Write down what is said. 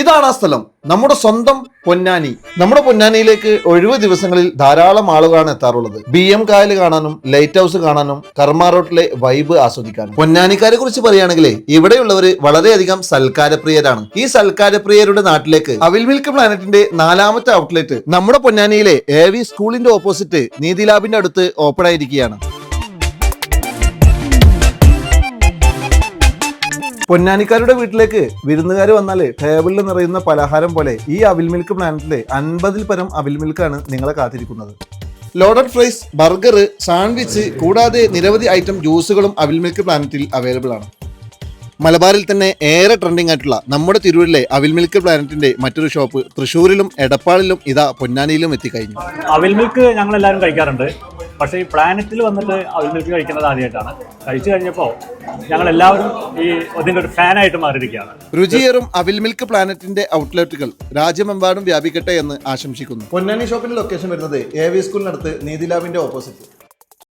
ഇതാണ് ആ സ്ഥലം. നമ്മുടെ സ്വന്തം പൊന്നാനി. നമ്മുടെ പൊന്നാനിയിലേക്ക് ഒഴിവ് ദിവസങ്ങളിൽ ധാരാളം ആളുകളാണ് എത്താറുള്ളത്. ബി എം കായൽ കാണാനും ലൈറ്റ് ഹൗസ് കാണാനും കർമ്മ റോട്ടിലെ വൈബ് ആസ്വദിക്കാനും. പൊന്നാനിക്കാരെ കുറിച്ച് പറയുകയാണെങ്കിലേ ഇവിടെയുള്ളവര് വളരെയധികം സൽക്കാരപ്രിയരാണ്. ഈ സൽക്കാരപ്രിയരുടെ നാട്ടിലേക്ക് അവിൽ മിൽക്ക് പ്ലാനറ്റിന്റെ നാലാമത്തെ ഔട്ട്ലെറ്റ് നമ്മുടെ പൊന്നാനിയിലെ എ സ്കൂളിന്റെ ഓപ്പോസിറ്റ് നീതി ലാബിന്റെ അടുത്ത് ഓപ്പൺ ആയിരിക്കുകയാണ്. പൊന്നാനിക്കാരുടെ വീട്ടിലേക്ക് വിരുന്നുകാർ വന്നാൽ ടേബിളിൽ നിറയുന്ന പലഹാരം പോലെ ഈ അവിൽ മിൽക്ക് പ്ലാനറ്റിലെ അൻപതിൽ പരം അവിൽ മിൽക്കാണ് നിങ്ങളെ കാത്തിരിക്കുന്നത്. ലോഡഡ് ഫ്രൈസ് ബർഗർ സാൻഡ്വിച്ച് കൂടാതെ നിരവധി ഐറ്റം ജ്യൂസുകളും അവിൽ മിൽക്ക് പ്ലാനറ്റിൽ അവൈലബിൾ ആണ്. മലബാറിൽ തന്നെ ഏറെ ട്രെൻഡിങ് ആയിട്ടുള്ള നമ്മുടെ തിരൂരിലെ അവിൽ മിൽക്ക് പ്ലാനറ്റിന്റെ മറ്റൊരു ഷോപ്പ് തൃശ്ശൂരിലും എടപ്പാളിലും ഇതാ പൊന്നാനിയിലും എത്തിക്കഴിഞ്ഞു. അവിൽ മിൽക്ക് ഞങ്ങൾ എല്ലാവരും കഴിക്കാറുണ്ട്. പക്ഷേ ഈ പ്ലാനറ്റിൽ വന്നിട്ട് അവിൽ മിൽക്ക് കഴിക്കുന്നത് ആദ്യമായിട്ടാണ്. കഴിച്ചു കഴിഞ്ഞപ്പോൾ ഞങ്ങൾ എല്ലാവരും ഈ അതിന്റെ ഒരു ഫാനായിട്ട് മാറിയിരിക്കുകയാണ്. രുചിയേറും അവിൽ മിൽക്ക് പ്ലാനറ്റിന്റെ ഔട്ട്ലെറ്റുകൾ രാജ്യമെമ്പാടും വ്യാപിക്കട്ടെ എന്ന് ആശംസിക്കുന്നു. പൊന്നാനി ഷോപ്പിന്റെ ലൊക്കേഷൻ വരുന്നത് എ വി സ്കൂളിനടുത്ത് നീതിലാവിന്റെ ഓപ്പോസിറ്റ്